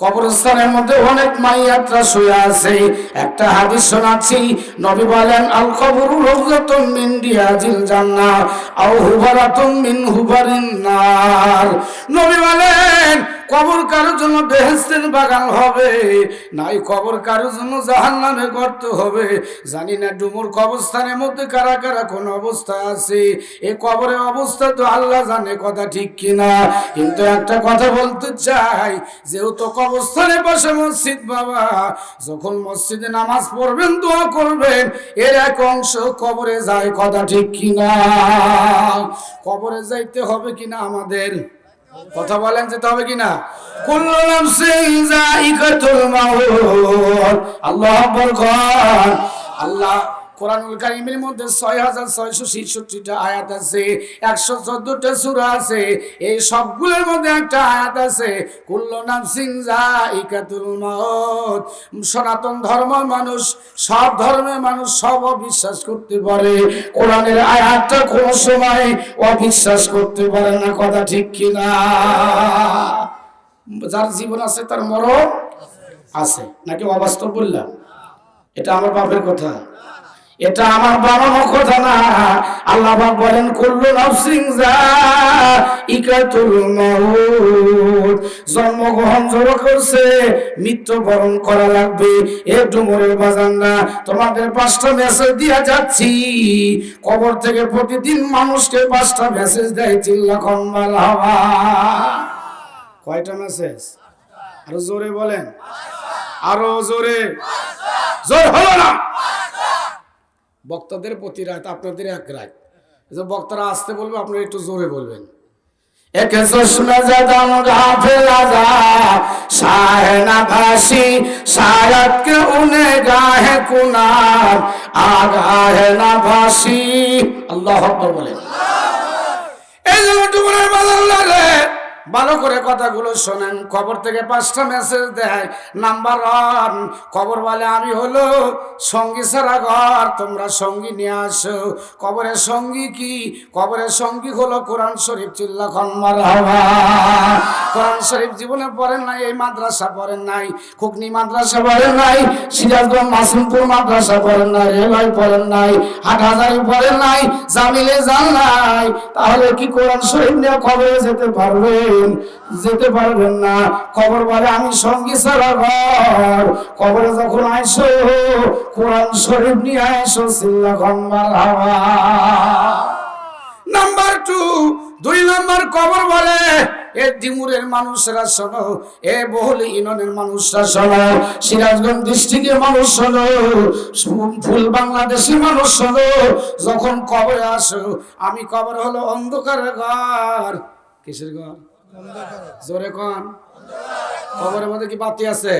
কবরস্থানের মধ্যে অনেক মাইয়াত্রা শুয়ে আছে। একটা হাদিস শোনাচ্ছি, নবী বলেন আল কবরু রওজাতুন মিন রিয়াজিল জান্নাহ, আও হুবারাতুম মিন হুবারিন নার। নবী বলেন কবর কারোর জন্য বেহেস্তের বাগান হবে। নাই কবর কারোর জন্য জাহান্নামে গর্ত হবে। জানি না ডুমুর কবরস্থানের মধ্যে কারা কারা কোন অবস্থা আছে। এ কবরের অবস্থা তো আল্লাহ জানে কথা ঠিক কিনা। কিন্তু একটা কথা বলতে চাই, যেহেতু কবরস্থানের পাশে মসজিদ বাবা, যখন মসজিদে নামাজ পড়বেন, দোয়া করবেন, এর এক অংশ কবরে যায় কথা ঠিক কিনা। কবরে যাইতে হবে কিনা আমাদের? কথা বলেন যেতে হবে কিনা? আল্লাহ আল্লাহ কোরআনুল কারিমের মধ্যে ছয় হাজার ছয়শো ছেষট্টিটা আয়াত আছে, একশো চোদ্দটা সুরা আছে। এই সবগুলোর মধ্যে একটা আয়াত আছে, কুল্ল নাফসিন যায়িকাতুল মাউত। সনাতন ধর্ম মানুষ, সব ধর্মের মানুষ সব অবিশ্বাস করতে পারে। কোরআনের আয়াতটা কোনো সময় অবিশ্বাস করতে পারে না, কথা ঠিক কিনা? যার জীবন আছে তার মরণ আছে। নাকি অবাস্তব বললাম? এটা আমার বাপের কথা। এটা আমার বানানো কথা না। আল্লাহ বলেন, কুল্লু নাফসিন যায়িকাতুল মাউত। জন্মগ্রহণ জড়ো করছে মৃত্যু বরণ করা লাগবে। একটু মরে বাজান না, তোমাদের পাঁচটা মেসেজ দিয়া যাচ্ছি। কবর থেকে প্রতিদিন মানুষকে পাঁচটা মেসেজ দেয় চিল্লা কম্বাল হাওয়া। কয়টা মেসেজ আরও জোরে বলেন। আরও জোরে। জোর হলো না। বক্তাদের প্রতি রাত আপনাদের এক রাত। এই যে বক্তারা আসতে বলবে আপনারা একটু জোরে বলবেন। একে চশমে জাদাম গাফেল আজা শাহে না ভাসি শায়দ কে উনে গাহে কুনার আগাহে না ভাসি আল্লাহ আকবার বলেন। এই জন্য ডুবনের বাজার লাগে ভালো করে কথাগুলো শোনেন। খবর থেকে পাঁচটা মেসেজ দেয়। নাম্বার ওয়ান খবর বলে, আমি হলো সঙ্গী সারা ঘর, তোমরা সঙ্গী নিয়ে আসো। কবরের সঙ্গী কি? কবরের সঙ্গী হলো কোরআন শরীফ চিল্লা হওয়া। কোরআন শরীফ জীবনে পড়েন নাই, এই মাদ্রাসা পড়েন নাই, খুকনি মাদ্রাসা পড়েন নাই, সিরাজগঞ্জ মাসুমপুর মাদ্রাসা পড়েন নাই, রেলওয়ে পড়েন নাই, হাটহাজারি পড়েন নাই, জামিলে যান নাই। তাহলে কি কোরআন শরীফ নিয়ে কবরে যেতে পারবেন যেতে পারবেন না। কবর বলে, আমি সঙ্গী সারা ঘর। কবরে যখন আইসো, কোরআন শরীফ নিয়ে আইসো, সিল্লা খম্বার হাওয়া। নাম্বার টু দুই নাম্বার কবর বলে, এ ডিমুরের মানুষরা শোনো, এ বহুল ইননের মানুষরা শোনো, সিরাজগঞ্জ ডিস্ট্রিক্টের মানুষ শোনো, ফুল বাংলাদেশি মানুষ শোনো। যখন কবরে আসো, আমি কবর হলো অন্ধকারের ঘর। কিসের ঘর? জোরে কন। খবরের মধ্যে কি বাতি আছে?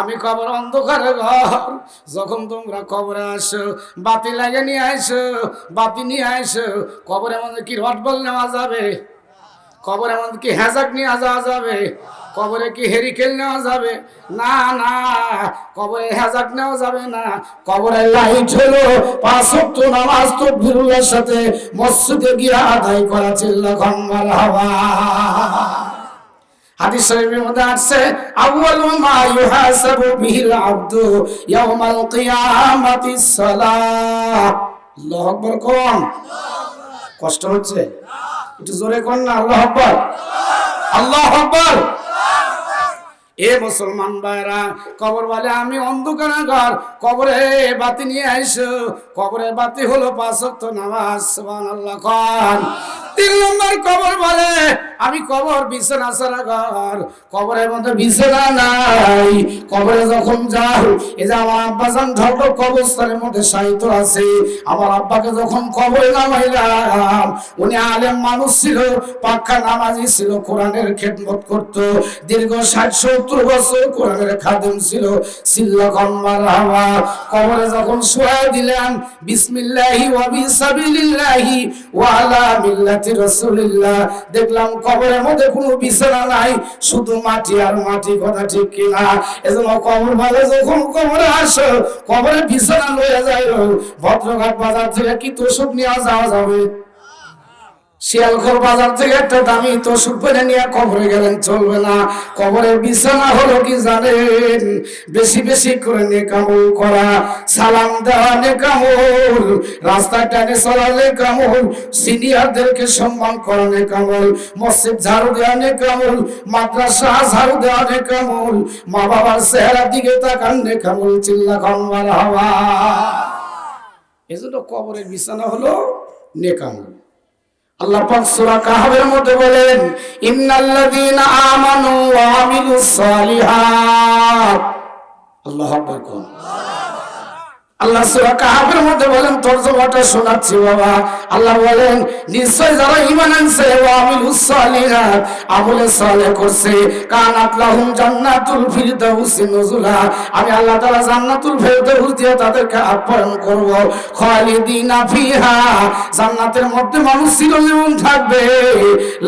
আমি কবর অন্ধকারে ঘর। যখন তোমরা কবরে আসো, বাতি লাগে নিয়ে আসো, বাতি নিয়ে আসো, কবরের মধ্যে কি রটবল নেওয়া যাবে? কবরের মধ্যে কি হ্যাজাক নিয়ে যাওয়া যাবে? কবরে কি হেরিকেল নেওয়া যাবে? না না, কবরে হ্যাজাক নেওয়া যাবে না। কবরে লাইট হলো, পাঁচ নামাজ তো বিরুলের সাথে মসজিদে গিয়ে আদায় করা চিল্লা খম্বার হাওয়া। মধ্যে কোন? কষ্ট হচ্ছে? একটু জোরে কোন না? আল্লাহু আকবার। এ মুসলমান ভাইরা কবর বলে আমি অন্ধকার ঘর কবরে বাতি নিয়ে আইসো। কবরে বাতি হলো পাঁচ নামাজ, সুবহানাল্লাহ খান তিন নম্বর কবর বলে, আমি কবর বিছানা সারা ঘর, কবরের মধ্যে বিছানা নাই। কবরে যখন যাও, এই যে আমার আব্বা যান ঢলক কবরস্থানের মধ্যে সাহিত্য আছে, আমার আব্বাকে যখন কবরে নামাইলাম, উনি আলেম মানুষ ছিল, পাক্কা নামাজি ছিল, কোরআনের খেদমত করত। দীর্ঘ ষাট, সত্তর বছর কোরআনের খাদেম ছিল। সিল্লা কম্মার হাওয়া, কবরে যখন শোয়া দিলাম বিসমিল্লাহি ওয়া বিসাবিলিল্লাহি ওয়া আলা মিল্লাতি রাসূলিল্লাহ। দেখলাম কবরের মধ্যে কোনো বিছানা নাই, শুধু মাটি আর মাটি কথা ঠিক কিনা? এজন্য কবর ভালো যখন কবরে আসো কবরে বিছানা লয়ে যায় ভদ্রঘাট বাজার থেকে কি তোষক নিয়ে যাওয়া যাবে? শিয়ালখোর বাজার থেকে একটা দামি তোষক পেরে নিয়ে কবরে গেলেন, চলবে না। কবরের বিছানা হলো কি জানেন? বেশি বেশি করে নেকামল করা। সালাম দেওয়া নেকামল রাস্তা টানে চলা নেকামল, সিনিয়রদেরকে সম্মান করা নেকামল, মসজিদ ঝাড়ু দেওয়া নেকামল, মাদ্রাসা ঝাড়ু দেওয়া নেকামল মা বাবার চেহারার দিকে তাকান নেকামল, চিল্লা খনবার হওয়া। এজন্য কবরের বিছানা হলো নেকামল। আল্লাহ পাক আল্লাহ সূরা কাহফের মধ্যে বলেন, তরজমাটা শোনাচ্ছি বাবা। আল্লাহ বলেন, নিশ্চয় যারা ঈমান আনছে ওয়া আমিলুস সালিহাত, আমলে সালেহ করছে। লাহুম জান্নাতুল আমি আল্লাহ জান্নাতুল দিয়ে তাদেরকে আপ্যায়ন করব। ফিহা, জান্নাতের মধ্যে মানুষ চিরজীবন থাকবে।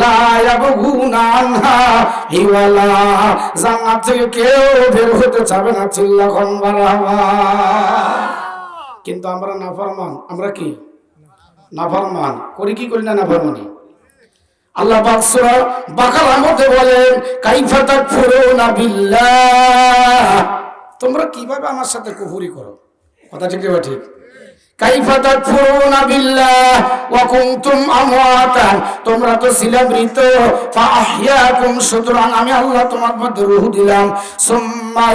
লা ইয়াবগুনা আনহা হিওয়ালা। জান্নাত থেকে কেউ বের হতে চাবে না চিল্লা খনবার কিন্তু আমরা নাফরমান, আমরা কি? নাফরমান। করি কি করি না নাফরমানি? আল্লাহ বাকসুরা সূরা বাকারার মধ্যে বলেন, কাইফা না বিল্লাহ। তোমরা কীভাবে আমার সাথে কুহুরি করো? কথা ঠিক ঠিক? কাইফা তাকফুরুনা বিল্লাহ ওয়া কুনতুম আমওয়াতান। তোমরা তো ছিলে মৃত ফাআহইয়াকুম সুতরাং আমি আল্লাহ তোমার মধ্যে রূহ দিলাম। সুম্মা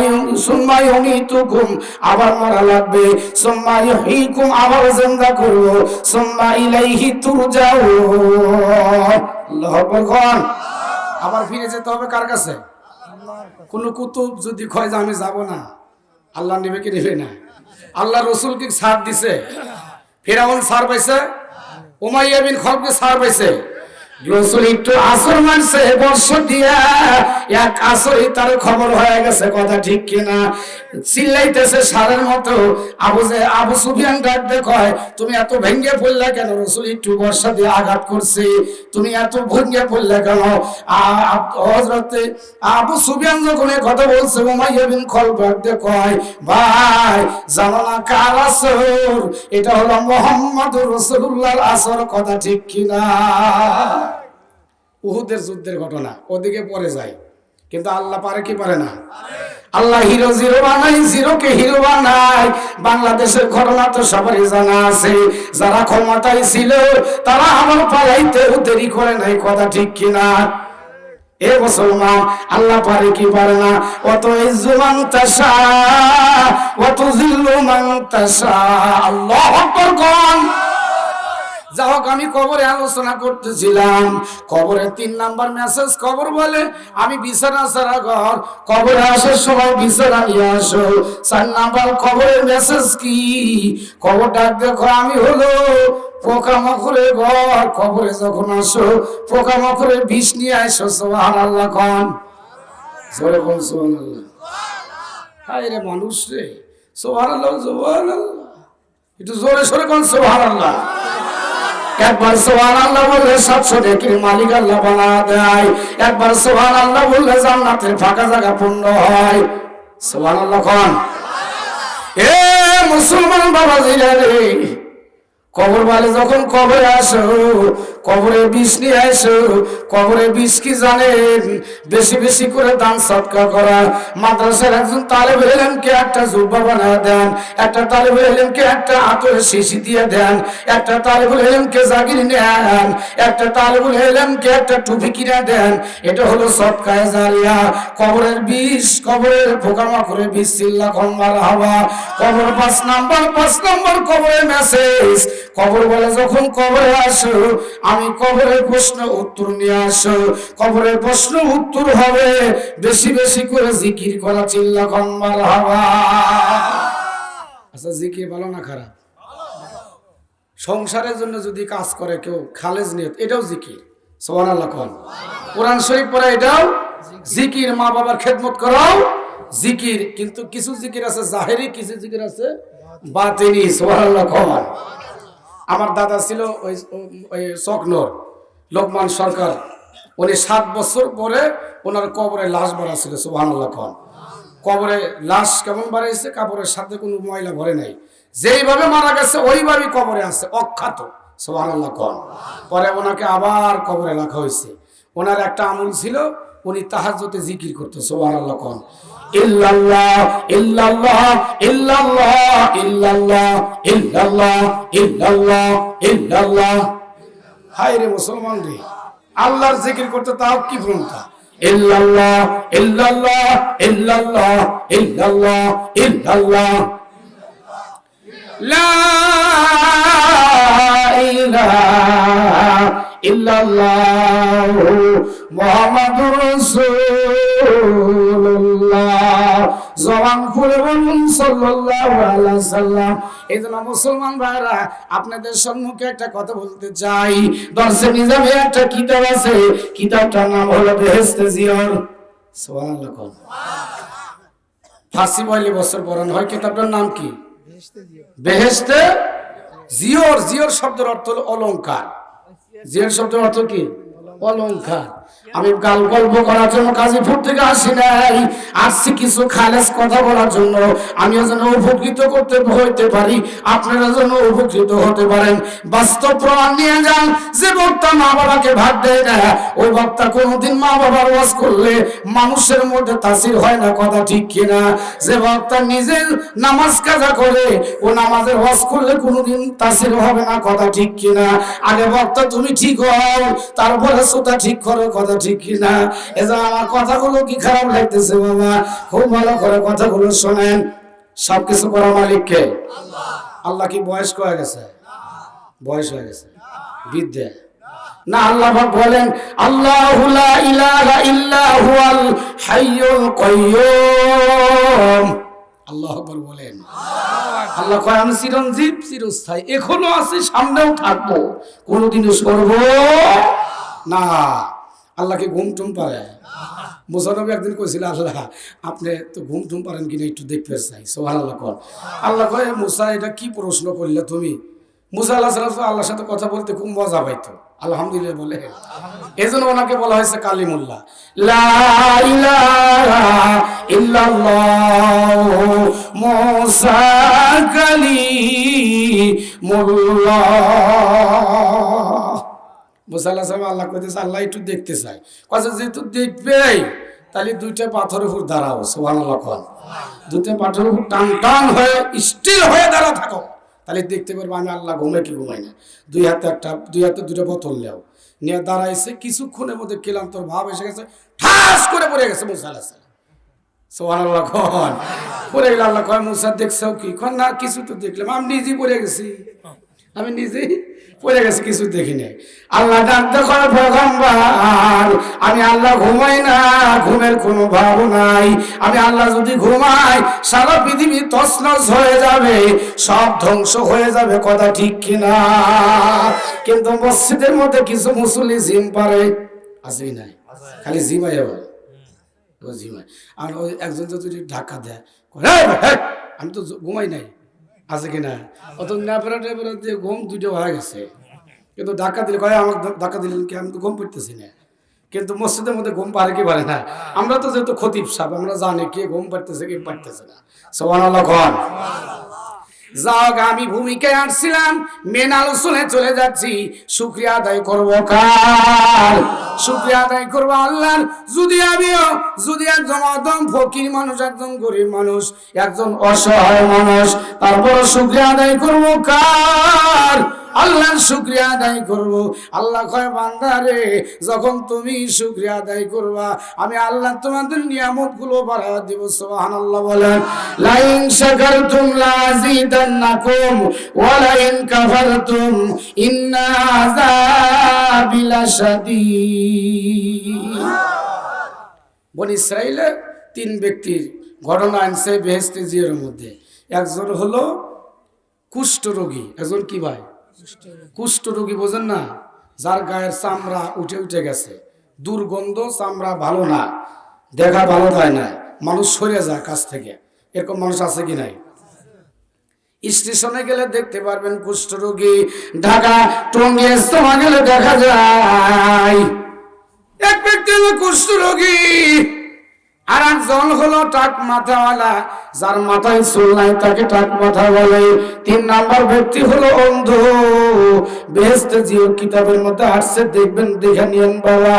সুম্মা ইউমিতুকুম, আবার মরা লাগবে। সুম্মা ইউহয়িকুম আবার জিন্দা করব। সুম্মা ইলাইহি তুরজাউন। আল্লাহু আকবার আবার ফিরে যেতে হবে কার কাছে? কোন কুতুব যদি কয় যে আমি যাব না আল্লাহ নেবে কি নেবে না? আল্লাহ রসুল কি সার দিছে। ফেরাউন সার পাইছে। উমাইয়া বিন খলকে সার পাইছে। রসুল একটু আসর মানছে বর্ষ দিয়া এক আসরই তার খবর হয়ে গেছে, কথা ঠিক কিনা? চিল্লাইতেছে সারের মতো, আবু যে আবু সুফিয়ান ডাক কয়, তুমি এত ভেঙ্গে পড়লে কেন? রসুল একটু বর্ষা দিয়ে আঘাত করছে। তুমি এত ভেঙ্গে পড়লে কেন? হজরতে আবু সুফিয়ান যখন কথা বলছে, উমাইয়া বিন খলক ডাক কয়, ভাই, জানো না কার আসর? এটা হলো মোহাম্মদ রসুল্লাহর আসর, কথা ঠিক কিনা? উহুদের যুদ্ধের ঘটনা, ওদিকে পরে যায়। কিন্তু আল্লাহ পারে কি পারে না? আল্লাহ হিরো জিরো বানাই জিরোকে হিরো বানাই বাংলাদেশের ঘটনা তো সবারই জানা আছে। যারা ক্ষমতায় ছিল, তারা আমার পালাইতেও দেরি করে নাই, কথা ঠিক কিনা? এ মুসলমান, আল্লাহ পারে কি পারে না? অত ইজ্জুমান তাসা, অত জিল্লু মান তাসা, আল্লাহ আকবার। কোন যা হোক, আমি কবরে আলোচনা করতেছিলাম। কবরে তিন নাম্বার মেসেজ কবর বলে, আমি বিছানা সারা ঘর, কবরে আসার সময় বিছানা নিয়ে আসো। চার নাম্বার কবরের মেসেজ কি? কবর ডাক দেখো, আমি হলো পোকা মকরে ঘর। কবরে যখন আসো, পোকা মকরে বিষ নিয়ে আসো সোহান আল্লাহ খান জোরে বল সোহান আল্লাহ হায় রে মানুষ রে সোহান আল্লাহ সোহান আল্লাহ একটু জোরে সরে কোন সোহান আল্লাহ একবার সোহান আল্লাহ বললে সাতশো ডেকির মালিক আল্লাহ বানা দেয়। একবার সোহান আল্লাহ বললে জান্নাতের ফাঁকা জায়গা পূর্ণ হয়। সোহান আল্লাহ খান এ মুসলমান বাবা জিরা কবর বালে যখন কবরে আসো কবরে বিষ নিয়ে আসো কবরে বিষ কি জানেন? বেশি বেশি করে দান সৎকার করা। মাদ্রাসার একজন তালেব এলেমকে একটা জুব্বা বানায় দেন, একটা তালেব এলেমকে একটা আতরের শিশি দিয়ে দেন, একটা তালেবুল এলেমকে জাগির নেন একটা তালেবুল এলেমকে একটা টুপি কিনে দেন। এটা হলো সৎকায় জারিয়া। কবরের বিষ, কবরের পোকামাকড়ের বিষ, চিল্লা খম্বার হাওয়া। কবর পাঁচ নাম্বার পাঁচ নাম্বার কবরের মেসেজ কবর বলে যখন কবরে আসো আমি কবরের প্রশ্ন উত্তর নিয়ে আসো। কবরের প্রশ্ন উত্তর হবে, বেশি বেশি করে জিকির করা চিল্লা খম্বার হাওয়া। আচ্ছা জিকির ভালো না খারাপ? সংসারের জন্য যদি কাজ করে কেউ, খালেজ নিয়ত, এটাও জিকির। সোহান আল্লাহ কোরআন শরীফ পড়া এটাও জিকির। মা বাবার খেদমত করাও জিকির। কিন্তু কিছু জিকির আছে, জাহেরি কিছু জিকির আছে, বাতিনি। সোহান আল্লাহ আমার দাদা ছিল ওই ওই চকনর, লোকমান সরকার উনি সাত বছর পরে ওনার কবরে লাশ ভরা ছিল খান কবরে লাশ কেমন বাড়াইছে? কাপড়ের সাথে কোনো ময়লা ভরে নাই। যেইভাবে মারা গেছে, ওইভাবেই কবরে আছে, অখ্যাত সোহান আল্লাহ কন। পরে ওনাকে আবার কবরে রাখা হয়েছে। ওনার একটা আমল ছিল, উনি তাহাজ্জতে জিকির করতো সোহান আল্লাহ কন। ইল্লাল্লাহ ইল্লাল্লাহ ইল্লাল্লাহ ইল্লাল্লাহ ইল্লাল্লাহ ইল্লাল্লাহ ইল্লাল্লাহ। হায় রে মুসলমান রে আল্লাহর জিকির করতে তাও কি ভ্রমতা? ইল্লাল্লাহ ইল্লাল্লাহ ইল্লাল্লাহ ইল্লাল্লাহ ইল্লাল্লাহ। লা মুহাম্মাদুর রাসূলুল্লাহ। জবান খুলে বলুন সাল্লাল্লাহু আলাইহি সাল্লাম। এই মুসলমান ভাইরা আপনাদের সম্মুখে একটা কথা বলতে চাই। দর্শে নিজামে একটা কিতাব আছে। কিতাবটার নাম হলো বেহেশতে জিয়র। সুবহানাল্লাহ কোন ফার্সি বইলে বছর পড়ানো হয়। কিতাবটার নাম কি? বেহেশতে জিওর জিওর শব্দের অর্থ হলো অলংকার। জিওর শব্দের অর্থ কি? অলংকার। আমি গাল গল্প করার জন্য কাজীপুর থেকে আসি নাই। আসছি কিছু খালেস কথা বলার জন্য। আমিও যেন উপকৃত করতে হইতে পারি। আপনারা যেন উপকৃত হতে পারেন। বাস্তব প্রমাণ নিয়ে যান। যে বক্তা মা বাবাকে ভাগ দেয় না, ওই বক্তা কোনোদিন মা বাবার ওয়াজ করলে মানুষের মধ্যে তাসির হয় না, কথা ঠিক কিনা? যে বক্তা নিজে নামাজ কাজা করে, ও নামাজের ওয়াজ করলে কোনোদিন তাসির হবে না, কথা ঠিক কিনা? আগে বক্তা তুমি ঠিক হও, তারপরে শ্রোতা ঠিক করো কথা ঠিক কিনা? এজন্য আমার কথাগুলো কি খারাপ লাগতেছে বাবা? খুব ভালো করে কথাগুলো শোনেন। সবকিছু করা মালিককে আল্লাহ। কি বয়স্ক হয়ে গেছে? বয়স হয়ে গেছে। বিদ্যা। না আল্লাহ পাক বলেন আল্লাহু লা ইলাহা ইল্লা হুয়াল হাইয়ুল কাইয়্যুম আল্লাহ আকবার বলেন। আল্লাহ কয় আমি চিরঞ্জীব চিরস্থায়ী এখনও আছি সামনেও থাকব কোনোদিনও সরব না। আল্লাহকে ঘুম টুম পারে মোসানবী একদিন কইছিল, আল্লাহ, আপনি তো ঘুম টুম পারেন কিনা একটু দেখতে চাই। সোহান আল্লাহ কর আল্লাহ কয়, মুসা, এটা কি প্রশ্ন করলে তুমি? মুসা আল্লাহ সাল্লাহ আল্লাহর সাথে কথা বলতে খুব মজা পাইতো। আলহামদুলিল্লাহ বলে। এই জন্য ওনাকে বলা হয়েছে কালিমুল্লাহ। মুসাল্লাহ সাহেব আল্লাহ কইতেছে, আল্লাহ একটু দেখতে চাই। কথা যেহেতু দেখবেই, তাহলে দুইটা পাথরের উপর দাঁড়াও। সোহান লক্ষণ দুইটা পাথরের উপর টান টান হয়ে স্টিল হয়ে দাঁড়া থাকো। তাহলে দেখতে পারব আমি আল্লাহ ঘুমে কি ঘুমাই না। দুই হাতে একটা, দুই হাতে দুটো বোতল নেও। নিয়ে দাঁড়াইছে, কিছুক্ষণের মধ্যে ক্লান্তর ভাব এসে গেছে, ঠাস করে পড়ে গেছে মুসাল্লাহ সাহেব। সোহান আল্লাহ পড়ে গেলে আল্লাহ কয়, মুসা কি? না, কিছু তো দেখলাম, আমি নিজেই পড়ে গেছি। আমি নিজেই পড়ে গেছি কিছু দেখি নাই আল্লাহ ডাকতে করে পয়গম্বর আমি আল্লাহ ঘুমাই না ঘুমের কোনো ভাব নাই। আমি আল্লাহ যদি ঘুমাই সারা পৃথিবী তছনছ হয়ে যাবে সব ধ্বংস হয়ে যাবে কথা ঠিক কিনা? কিন্তু মসজিদের মধ্যে কিছু মুসল্লি জিম পারে কি নাই? খালি জিমাই ও জিমাই। আর ওই একজন যদি ধাক্কা দেয় কয়, "এই, এই, আমি তো ঘুমাই নাই। আছে কিনা অত ন্যাপরা ট্যাপরা দিয়ে ঘুম দুটো হয়ে গেছে কিন্তু ধাক্কা দিলে কয়ে, আমাকে ধাক্কা দিলেন কি আমি তো ঘুম পড়তেছি না? কিন্তু মসজিদের মধ্যে ঘুম পারে কি পারে না? আমরা তো যেহেতু খতিব সাহেব, আমরা জানি কে ঘুম পারতেছে কে পারতেছে না। সোহান আল্লাহ যাও আমি ভূমিকায় আসছিলাম মেন আলোচনায় চলে যাচ্ছি। শুক্রিয়া আদায় করব কার শুক্রিয়া আদায় করব আল্লাহর। যদি আমিও, যদি একজন অদম ফকির মানুষ, একজন গরিব মানুষ, একজন অসহায় মানুষ তারপর শুক্রিয়া আদায় করব কার আল্লাহর শুক্রিয়া আদায় করব। আল্লাহ কয় বান্দারে যখন তুমি শুক্রিয়া আদায় করবা, আমি আল্লাহ তোমাদের নিয়ামতগুলো বাড়া দিব, সুবহানাল্লাহ বলেন। লাইন শাকারতুম লাযিদান্নাকুম ওয়া লাইন কাফারতুম ইন্না আযাবি লাশাদীদ বনি তিন ব্যক্তির ঘটনা আনছে বেহেস্তে জিয়ের মধ্যে। একজন হলো কুষ্ঠ রোগী একজন কি ভাই? কুষ্ঠ রোগী বোঝেন না? যার গায়ের চামড়া উঠে উঠে গেছে। দুর্গন্ধ, চামড়া ভালো না। দেখা ভালো যায় না মানুষ সরে যায় কাছ থেকে। এরকম মানুষ আছে কি নাই? স্টেশনে গেলে দেখতে পারবেন কুষ্ঠ রোগী ঢাকা টঙ্গি গেলে দেখা যায়। এক ব্যক্তি হলো কুষ্ঠ রোগী আর একজন হলো টাক মাথাওয়ালা, যার মাথায় চুল নাই, তাকে টাক মাথা বলে তিন নাম্বার ব্যক্তি হলো অন্ধ। বেহেস্তে জিও কিতাবের মধ্যে আসছে, দেখবেন, দেখে নিয়েন বাবা।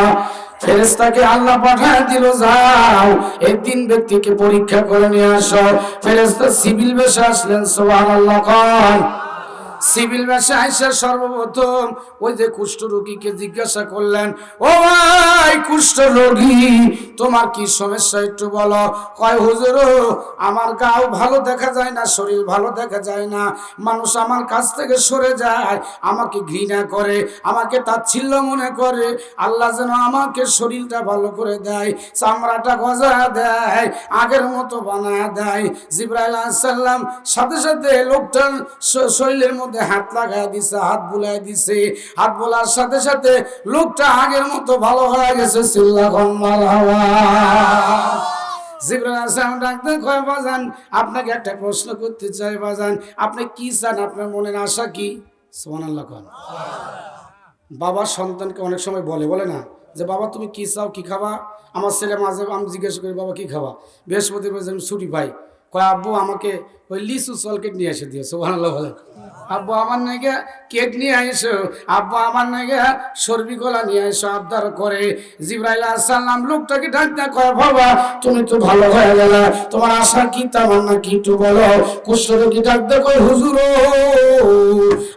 ফেরেস্তাকে আল্লাহ পাঠায় দিল, যাও, এই তিন ব্যক্তিকে পরীক্ষা করে নিয়ে আসো। ফেরেস্তা সিভিল বেশে আসলেন সোহান আল্লাহ সিভিল বেশে আইসা সর্বপ্রথম ওই যে কুষ্ঠ রোগীকে জিজ্ঞাসা করলেন, ও ভাই, কুষ্ঠ রোগী, তোমার কি সমস্যা একটু বলো? কয়, হুজুর, আমার গাও ভালো দেখা যায় না, শরীর ভালো দেখা যায় না, মানুষ আমার কাছ থেকে সরে যায়, আমাকে ঘৃণা করে, আমাকে তাচ্ছিল্য মনে করে, আল্লাহ যেন আমাকে শরীরটা ভালো করে দেয়, চামড়াটা গজা দেয়, আগের মতো বানা দেয়। জিব্রাইল সাল্লাম সাথে সাথে লোকটার শরীরের মধ্যে হাত লাগায় দিছে, হাত বুলাই দিছে। হাত বলার সাথে সাথে লোকটা আগের মতো ভালো হয়ে গেছে আপনাকে একটা প্রশ্ন করতে চাই, বাজান। আপনি কি চান? আপনার মনের আশা কি? সুবহানাল্লাহ কোন। বাবা সন্তানকে অনেক সময় বলে বলে না যে, বাবা, তুমি কি চাও? কি খাবা? আমার ছেলে মাঝে আমি জিজ্ঞেস করি, বাবা, কি খাবা? বৃহস্পতিবার ছুটি পাই কয়, আব্বু, আমাকে ওই লিচু সলকেট নিয়ে এসে দিয়েছে ভালো বলে। আব্বু, আমার নাকি কেক নিয়ে আইসো। আব্বু, আমার নাকি সর্বি কলা নিয়ে আইসো, আবদার করে। জিব্রাইল সাল্লাম লোকটাকে ডাকতে কয়, বাবা, তুমি তো ভালো হয়ে গেল। তোমার আশা কি তামান্না কি একটু বলো? কুষ্ঠরোগী ডাকতে কয়, হুজুর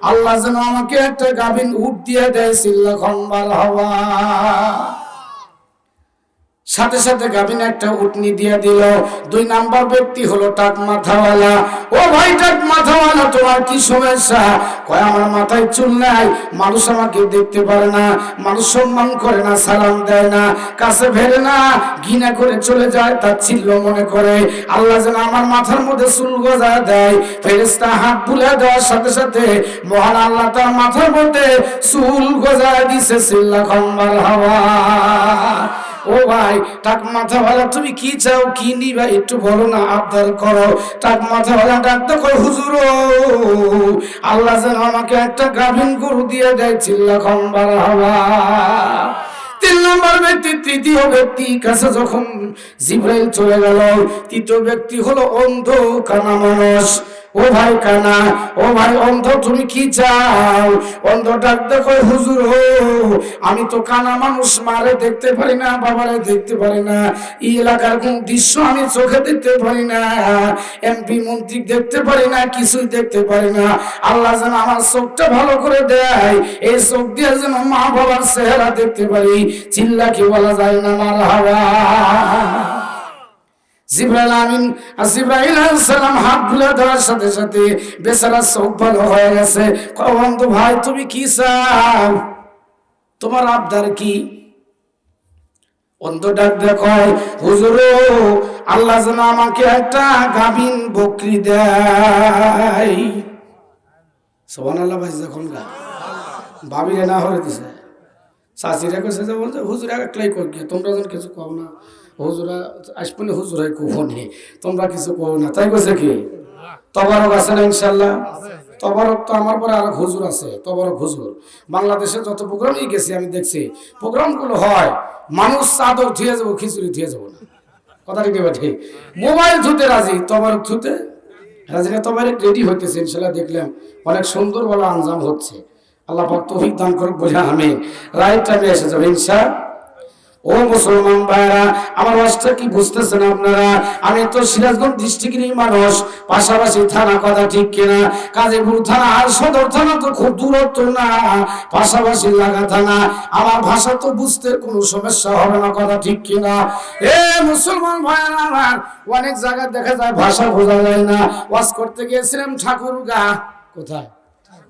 আল্লাহ যেন আমাকে একটা গাভিন উঠ দিয়ে দেয়, সিল্লা খম্বার হওয়া। সাথে সাথে গাভিন একটা উটনি দিয়ে দিল। দুই নাম্বার ব্যক্তি হলো টাক মাথাওয়ালা ও ভাই টাক মাথাওয়ালা তোমার কি সমস্যা? কয়, আমার মাথায় চুল নাই, মানুষ আমাকে দেখতে পারে না, মানুষ সম্মান করে না, সালাম দেয় না, কাছে ভেরে না, ঘৃণা করে চলে যায়, তার ছিল মনে করে। আল্লাহ যেন আমার মাথার মধ্যে চুল গজা দেয় ফেরেস্তা হাত বুলে দেওয়ার সাথে সাথে মহান আল্লাহ তার মাথার মধ্যে চুল গজায় দিছে সিল্লা খম্বার হাওয়া। ও ভাই টাক মাথাওয়ালা তুমি কি চাও, কি নিবা একটু বলো না, আবদার করো। টাক মাথাওয়ালা ডাকতে কই হুজুর আল্লাহ যেন আমাকে একটা গাভিন গরু দিয়ে দেয় চিল্লা খম্বার হাওয়া। তিন নম্বর ব্যক্তি, তৃতীয় ব্যক্তি, কাছে যখন জিব্রাইল চলে গেল, তৃতীয় ব্যক্তি হলো অন্ধ কানা মানুষ। ও ভাই কানা, ও ভাই অন্ধ, তুমি কি চাও? অন্ধ ডাকতে কই হুজুর হো, আমি তো কানা মানুষ, মারে দেখতে পারি না, বাবারে দেখতে পারি না। এই এলাকার কোন দৃশ্য আমি চোখে দেখতে পারি না। এমপি, মন্ত্রী দেখতে পারি না, কিছুই দেখতে পারি না। আল্লাহ যেন আমার চোখটা ভালো করে দেয়, এই চোখ দিয়ে যেন মা বাবার চেহারা দেখতে পারি। চিল্লা কি বলা যায় না, মার হাওয়া। জিব্রাইল আমিন আর জিব্রাইল আলাইহিস সালাম হাত বুলে দেওয়ার সাথে সাথে বেচারা চোখ ভালো হয়ে গেছে। কয় বন্ধু ভাই, তুমি কি চাও? তোমার আবদার কি? অন্ধ ডাক দেখায় হুজুর, আল্লাহ যেন আমাকে একটা গাভিন বকরি দেয়। সোহান আল্লাহ ভাই, যখন গা ভাবিরে না হরে দিছে। শাশিরা কাছে বলছে হুজুরা একলাই কই গিয়ে তোমরা যেন কিছু কও না। হুজুরা আসপনি হুজুরাই কুহনি তোমরা কিছু কও না, তাই কইছে কি? তবারক আছে না ইনশাল্লাহ তবারক তো আমার পরে আর হুজুর আছে, তবারক হুজুর। বাংলাদেশে যত প্রোগ্রামই গেছি, আমি দেখছি, প্রোগ্রামগুলো হয়, মানুষ চাদর ধুয়ে যাব, খিচুড়ি ধুয়ে যাব না। কথা ঠিক ঠিক মোবাইল ধুতে রাজি, তবারক ধুতে? রাজিনা তবারক রেডি হইতেছে ইনশাল্লাহ দেখলাম অনেক সুন্দর বলে আঞ্জাম হচ্ছে। আল্লাহ পাক তৌফিক করুক বলে আমি রাইট টাইমে এসে যাব ইনশা ও মুসলমান ভাইরা আমার ওয়াজটা কি বুঝতেছেন আপনারা? আমি তো সিরাজগঞ্জ ডিস্ট্রিক্টেরই মানুষ, পাশাপাশি থানা কথা ঠিক কিনা? কাজীপুর থানা আর সদর থানা তো খুব দূরত্ব না, পাশাপাশি লাগা থানা। আমার ভাষা তো বুঝতে কোনো সমস্যা হবে না, কথা ঠিক কিনা? এ মুসলমান ভাইরা আমার, অনেক জায়গায় দেখা যায় ভাষা বোঝা যায় না। ওয়াজ করতে গিয়েছিলাম ঠাকুরগা। কোথায়?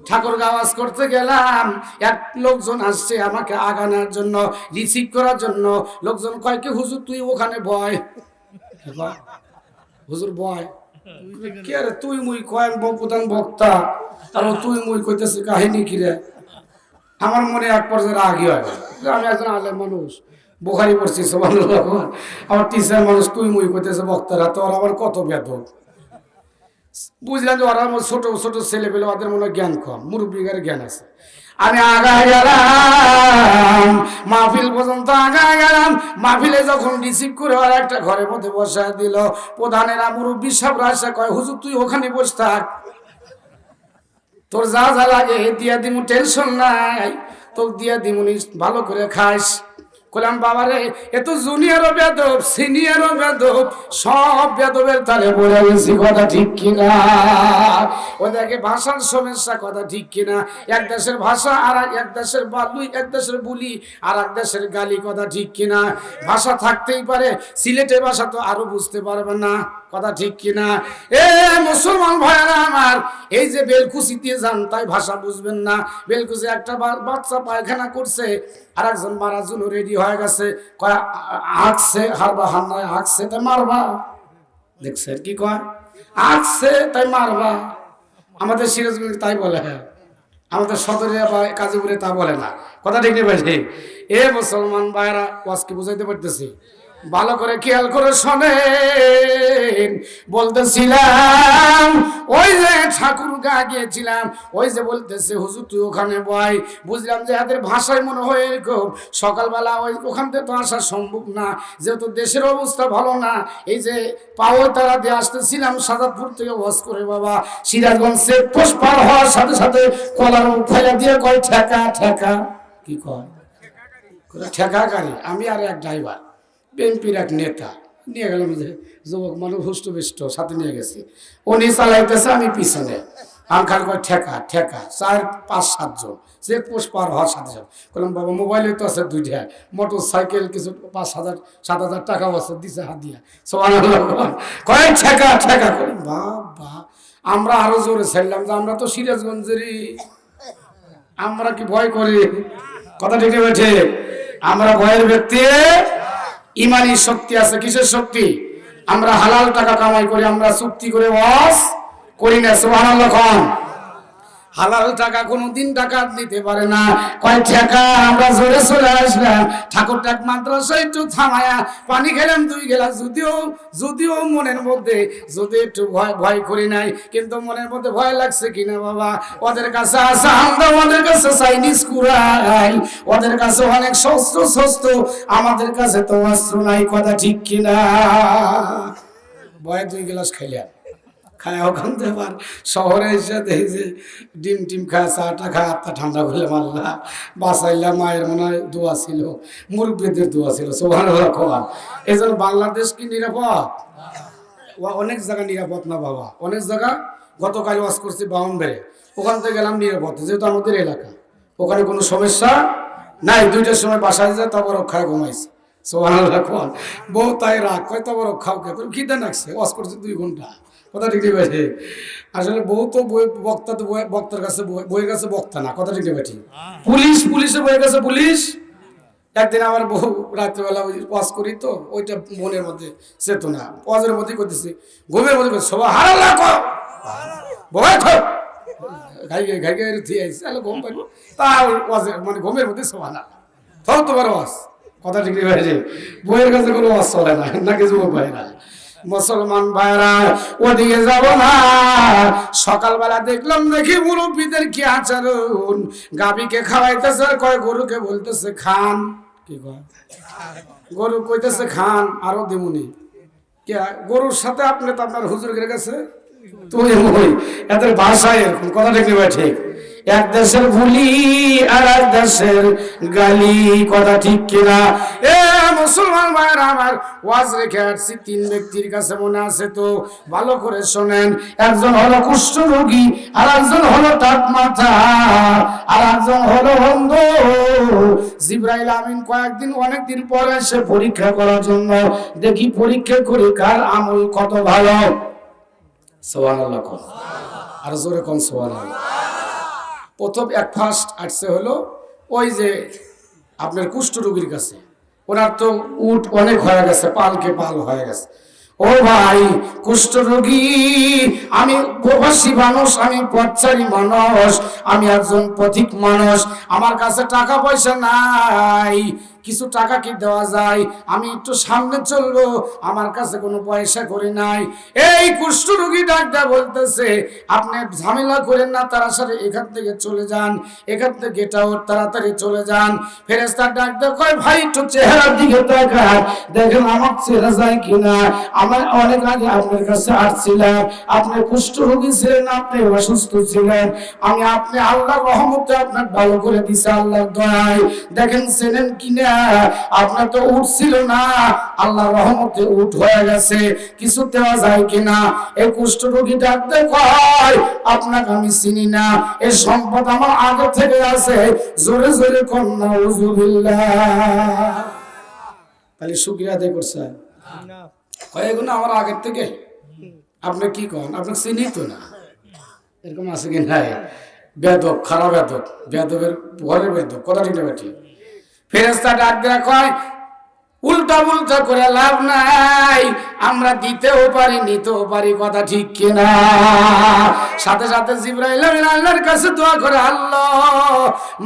ঠাকুর গাওয়াজ করতে গেলাম। এক লোকজন আসছে আমাকে আগানোর জন্য রিসিভ করার জন্য। লোকজন কয়, কি হুজুর, তুই ওখানে বয়? হুজুর, বয়? কে রে, তুই মুই কয়, আমি প্রধান বক্তা। আর তুই মুই কইতেছে কাহিনী কি রে? আমার মনে এক পর্যায়ে রাগই হয় আমি একজন আলেম মানুষ, বোখারি পড়ছি সবার আমার টিচার মানুষ, তুই মুই কইতেছে বক্তারা, তোর আবার কত বেদক? বুঝলাম যে ওরা ছোট ছোট ছেলে পেলে ওদের মনে জ্ঞান কম মুরব্বীগার জ্ঞান আছে। আমি আগায় গেলাম, মাহফিল পর্যন্ত আগায় গেলাম, মাহফিলে যখন রিসিভ করে আর একটা ঘরের মধ্যে বসায় দিল, প্রধানেরা মুরব্বী সব রাশা কয়, হুজুর, তুই ওখানে বস থাক। তোর যা যা লাগে দিয়া দিমু টেনশন নাই। তোর দিয়া দিমুনি ভালো করে খাস। কলাম বাবারে, এ তো জুনিয়রও বেদব সিনিয়রও বেদব, সব বেদবের তালে বলে গেছি, কথা ঠিক কিনা? ওদেরকে ভাষার সমস্যা, কথা ঠিক কিনা? এক দেশের ভাষা আর এক দেশের বালুই এক দেশের বুলি, আর এক দেশের গালি, কথা ঠিক কিনা? ভাষা থাকতেই পারে, সিলেটের ভাষা তো আরও বুঝতে পারবে না। কথা ঠিক কিনা? এ মুসলমান ভাইয়েরা আমার, এই যে বেলকুচি দিয়ে যান, তাই ভাষা বুঝবেন না। বেলকুচি একটা বাচ্চা পায়খানা করছে আর একজন মারার জন্য রেডি হয়ে গেছে। কয়, আঁকছে, হারবা, হান্নায় আঁকছে, তাই মারবা। দেখছে কি কয়? আঁকছে, তাই মারবা। আমাদের সিরাজগঞ্জ তাই বলে হ্যাঁ। আমাদের সদরে বা কাজীপুরে তা বলে না। কথা ঠিক নেই ভাই এ মুসলমান ভাইরা ওয়াজকে বুঝাইতে পারতেছি? ভালো করে খেয়াল করে শোনেন। বলতেছিলাম ওই যে ঠাকুর গা গিয়েছিলাম, ওই যে বলতেছে, হুজুর, তুই ওখানে বয়। বুঝলাম যে এদের ভাষায় মনে হয় এরকম, সকালবেলা ওই ওখান থেকে তো আসা সম্ভব না, যেহেতু দেশের অবস্থা ভালো না, এই যে পাও তারা দিয়ে আসতেছিলাম সাদাতপুর থেকে ওয়াজ করে, বাবা, সিরাজগঞ্জ চেকপোস্ট পার হওয়ার সাথে সাথে কলার ফেলা দিয়ে কয়, ঠেকা ঠেকা। কি কয়, ঠেকা গাড়ি, আমি আর এক ড্রাইভার। বিএনপির এক নেতা। নিয়ে গেলাম যে, যুবক মানুষ হুষ্ট সাথে নিয়ে গেছি। উনি চালাইতেছে, আমি পিছনে। আমি খালি করে ঠেকা ঠেকা। চার, পাঁচ সাতজন চেক পোস্ট পার হওয়ার সাথে সাথে। বললাম বাবা, মোবাইলে তো আছে দুই দুইটা। মোটর সাইকেল কিছু পাঁচ হাজার, সাত হাজার টাকাও আছে, দিছে হাত দিয়া। সবাই কয়েক ঠেকা ঠেকা? করে বাবা, আমরা আরও জোরে ছাড়লাম যে, আমরা তো সিরাজগঞ্জেরই। আমরা কি ভয় করি? কথা ঠিক বেঠে আমরা ভয়ের ব্যক্তি। ইমানি শক্তি আছে, কিসের শক্তি? আমরা হালাল টাকা কামাই করি, আমরা চুক্তি করে বস করি না, সুবহানাল্লাহ খান। হালাল টাকা কোনোদিন টাকা দিতে পারে না। কয় টাকা আমরা জোরে চলে আসলাম। ঠাকুর টাক মাদ্রাসা একটু থামায়া পানি খেলাম দুই গেলাম যদিও যদিও মনের মধ্যে যদি একটু ভয় ভয় করি নাই, কিন্তু মনের মধ্যে ভয় লাগছে কিনা বাবা? ওদের কাছে আছে, আমরা ওদের কাছে চাইনিজ কুড়াই ওদের কাছে অনেক শস্ত্র শস্ত্র, আমাদের কাছে তো অস্ত্র নাই, কথা ঠিক কিনা? ভয়ে দুই গ্লাস খাইলাম খায়। ওখান থেকে আবার শহরে এসে দেখি যে ডিম টিম খায় চাটা খায়, আত্মা ঠান্ডা করলে মাল্লা বাসাইলা মায়ের মনে হয় দোয়া ছিল, মুরব্বীদের দোয়া ছিল সোভান খোয়া এই জন্য বাংলাদেশ কি নিরাপদ? অনেক জায়গা নিরাপদ না বাবা? অনেক জায়গা গতকাল ওয়াজ করছি বাউন্ডারে, ওখান থেকে গেলাম নিরাপদ, যেহেতু আমাদের এলাকা। ওখানে কোনো সমস্যা নাই, দুইটার সময় বাসায় যায় তারপর রক্ষায় ঘুমাইছে। সোহান বউ তাই রাগ কয় তারপর রক্ষাও কে করে। খিদে নাকছে ওয়াজ করছে দুই ঘণ্টা। কথা ঠিক বেঠে আসলে বউ তো বক্তা তো বক্তার কাছে বই- বইয়ের কাছে বক্তা না, কথা ঠিক বেঠি পুলিশ, পুলিশের বইয়ের কাছে পুলিশ। একদিন আমার বহু রাত্রেবেলা ওই ওয়াজ করি তো, ওইটা মনের মধ্যে চেতনা, ওয়াজের মধ্যে করতেছি। ঘুমের মধ্যে করতেছি, সবাই হারা লাখো ভয় খো গাই গাই গাই গাই, দিয়ে তাহলে ঘুম পাইব তা মানে মধ্যে না তোমার কথা ঠিক নেই বইয়ের কাছে কোনো ওয়াজ চলে না, নাকি যুবক ভাইরা মুসলমান ভাইরা ওদিকে যাব না। সকালবেলা দেখলাম দেখি মুরব্বীদের কি আচরণ। গাবিকে খাওয়াইতেছে, কয়, গরুকে বলতেছে, খান। কি কয়? গরু কইতেছে, খান, আরও দেমুনি। গরুর সাথে আপনি তো আপনার হুজুরের কাছে তুই এদের ভাষায় এরকম, কথা ঠিক নেবে ঠিক। এক দেশের ভুলি আর এক দেশের গালি, কথা ঠিক কিনা? এ মুসলমান ভাইয়ের, আমার ওয়াজ রেখে আসছি। তিন ব্যক্তির কাছে মনে আছে তো, ভালো করে শোনেন। একজন হলো কুষ্ঠ রোগী আর একজন হলো টাক মাথা আর একজন হলো বন্ধ জিব্রাইল আমিন কয়েকদিন, অনেকদিন পরে এসে পরীক্ষা করার জন্য দেখি পরীক্ষা করে কার আমল কত ভালো। সোহান আল্লাহ আর জোরে কন সোহান প্রথম এক ফার্স্ট আসছে হলো, ওই যে আপনার কুষ্ঠ রোগীর কাছে। ওনার তো উট অনেক হয়ে গেছে পালকে পাল হয়ে গেছে। ও ভাই কুষ্ঠরোগী আমি প্রবাসী মানুষ, আমি পথচারী মানুষ, আমি একজন পথিক মানুষ, আমার কাছে টাকা পয়সা নাই, কিছু টাকা কি দেওয়া যায়? আমি একটু সামনে চলবো, আমার কাছে কোনো পয়সা করি নাই। এই কুষ্ঠরোগী ডাক্তার বলতেছে, আপনি ঝামেলা করেন না, তাড়াতাড়ি এখান থেকে চলে যান, এখান থেকে এটাও তাড়াতাড়ি চলে যান। ফেরেস্তার ডাক্তার কয়, ভাই, একটু চেহারার দিকে তাকান দেখেন আমার চেহারা যায় কিনা। আমার অনেক আগে আপনার কাছে আসছিলাম। আপনি কুষ্ঠরোগী ছিলেন, আপনি অসুস্থ ছিলেন। আমি আপনি আল্লাহর রহমতে আপনার ভালো করে দিছে, আল্লাহর দয়ায়। দেখেন, চেনেন কিনা আপনার তো উঠ ছিল না। আল্লাহর রহমতে উঠ হয়ে গেছে। কিছু দেওয়া যায় কিনা? এই কুষ্ঠরোগী ডাকতে কয়, আপনাকে আমি চিনি না। এই সম্পদ আমার আগে থেকে আছে। জোরে জোরে কন্যা উজুবিল্লাহ তাহলে শুক্রিয়া আদায় করছে। হয় এগুলো আমার আগের থেকে? আপনি কি কন? আপনার চিনি তো না? এরকম আছে কি নাই? বেদক, খারাপ বেদক বেদকের ঘরের বেদক, কথা ঠিক না বেটি ফেরেস্তা ডাক দেওয়া কয় উল্টা উল্টা করে লাভ নাই। আমরা দিতেও পারি, নিতেও পারি, কথা ঠিক কিনা? সাথে সাথে জিব্রাইল আল্লাহর কাছে দোয়া করে, আল্লাহ,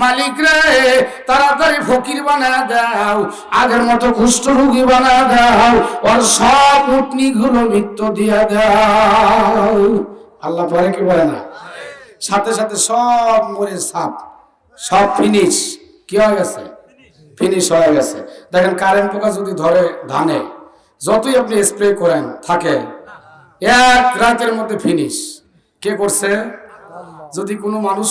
মালিক রে, তাড়াতাড়ি ফকির বানায় দাও, আগের মতো কুষ্ঠ বানা দাও, ওর সব উটনি গুলো মৃত্যু দিয়ে দাও। আল্লাহ পরে কি বলে না? সাথে সাথে সব মরে সাপ, সব ফিনিশ কি হয়ে গেছে? ফিনিশ হয়ে গেছে। দেখেন কারেন্ট পোকা যদি ধরে ধানে, যতই আপনি স্প্রে করেন, থাকে। এক রাতের মধ্যে ফিনিশ কে করছে? যদি কোনো মানুষ